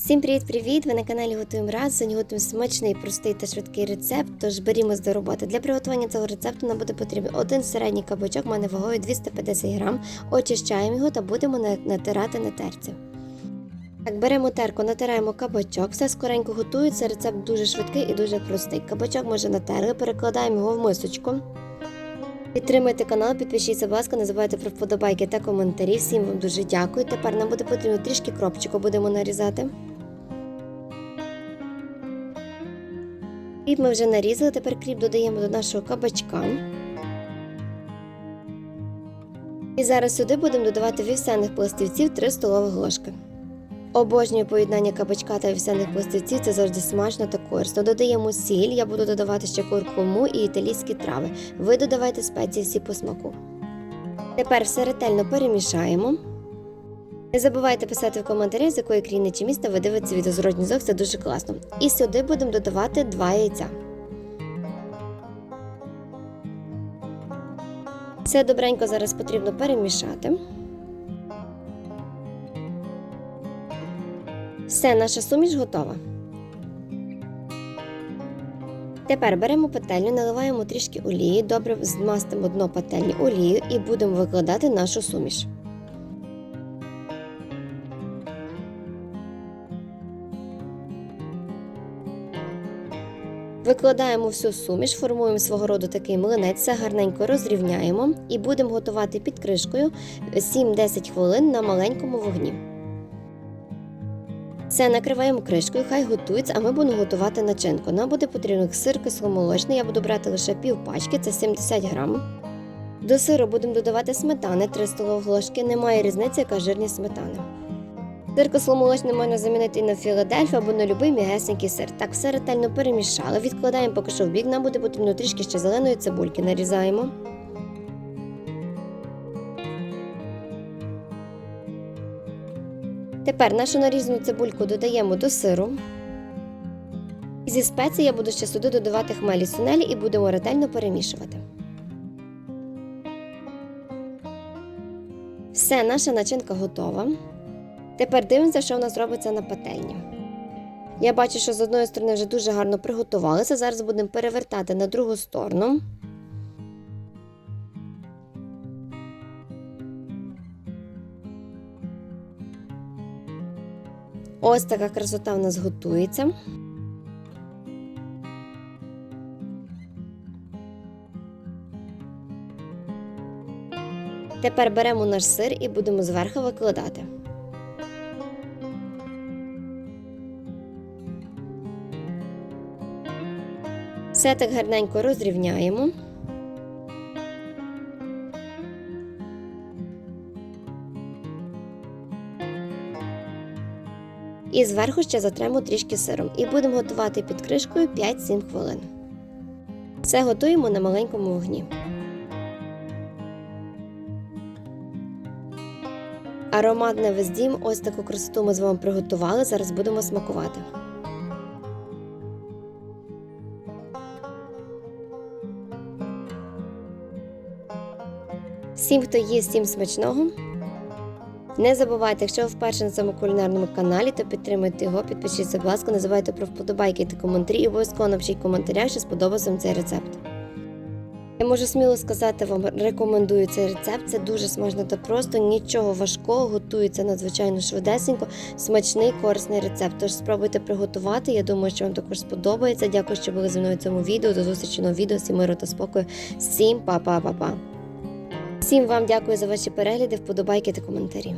Всім привіт-привіт! Ви на каналі Готуємо раз. Сьогодні готуємо смачний, простий та швидкий рецепт. Тож берімось до роботи. Для приготування цього рецепту нам буде потрібен один середній кабачок, мене вагою 250 грам. Очищаємо його та будемо натирати на терці. Так, беремо терку, натираємо кабачок, все скоренько готується. Рецепт дуже швидкий і дуже простий. Кабачок ми вже натерли, перекладаємо його в мисочку. Підтримуйте канал, підпишіться, будь ласка, не забувайте про вподобайки та коментарі. Всім вам дуже дякую. Тепер нам буде потрібно трішки кропчику будемо нарізати. Кріп ми вже нарізали, тепер кріп додаємо до нашого кабачка. І зараз сюди будемо додавати вівсяних пластівців 3 столових ложки. Обожнюю поєднання кабачка та вівсяних пластівців, це завжди смачно та корисно. Додаємо сіль, я буду додавати ще куркуму і італійські трави. Ви додавайте спеції всі по смаку. Тепер все ретельно перемішаємо. Не забувайте писати в коментарі, з якої країни чи міста ви дивитеся відео зворотній зв'язок, це дуже класно. І сюди будемо додавати 2 яйця. Все добренько зараз потрібно перемішати. Все, наша суміш готова. Тепер беремо пательню, наливаємо трішки олії, добре змастимо дно пательні олією і будемо викладати нашу суміш. Викладаємо всю суміш, формуємо свого роду такий млинець, все гарненько розрівняємо і будемо готувати під кришкою 7-10 хвилин на маленькому вогні. Все накриваємо кришкою, хай готується, а ми будемо готувати начинку. Нам буде потрібен сир кисломолочний, я буду брати лише пів пачки, це 70 грам. До сиру будемо додавати сметани 3 столові ложки, немає різниці, яка жирність сметани. Сир кисломолочний можна замінити і на Філадельфію або на любий м'ягесенький сир. Так, все ретельно перемішали. Відкладаємо поки що в бік. Нам буде потрібно трішки ще зеленої цибульки. Нарізаємо. Тепер нашу нарізану цибульку додаємо до сиру. І зі спеції я буду ще сюди додавати хмелі сунелі і будемо ретельно перемішувати. Все, наша начинка готова. Тепер дивимося, що в нас робиться на пательні. Я бачу, що з одної сторони вже дуже гарно приготувалися. Зараз будемо перевертати на другу сторону. Ось така красота в нас готується. Тепер беремо наш сир і будемо зверху викладати. Все так гарненько розрівняємо. І зверху ще затремо трішки сиром. І будемо готувати під кришкою 5-7 хвилин. Все готуємо на маленькому вогні. Аромат на весь дім, ось таку красоту ми з вами приготували. Зараз будемо смакувати. Всім, хто їсть, всім смачного. Не забувайте, якщо ви вперше на цьому кулінарному каналі, то підтримуйте його, підпишіться, будь ласка, не забувайте про вподобайки та коментарі і обов'язково напишіть коментарях, що сподобався вам цей рецепт. Я можу сміло сказати вам, рекомендую цей рецепт. Це дуже смачно та просто, нічого важкого, готується надзвичайно швидесенько, смачний, корисний рецепт. Тож спробуйте приготувати. Я думаю, що вам також сподобається. Дякую, що були зі мною в цьому відео. До зустрічі на відео. Всім миру та спокою. Всім па-па-па-па. Всім вам дякую за ваші перегляди, вподобайки та коментарі.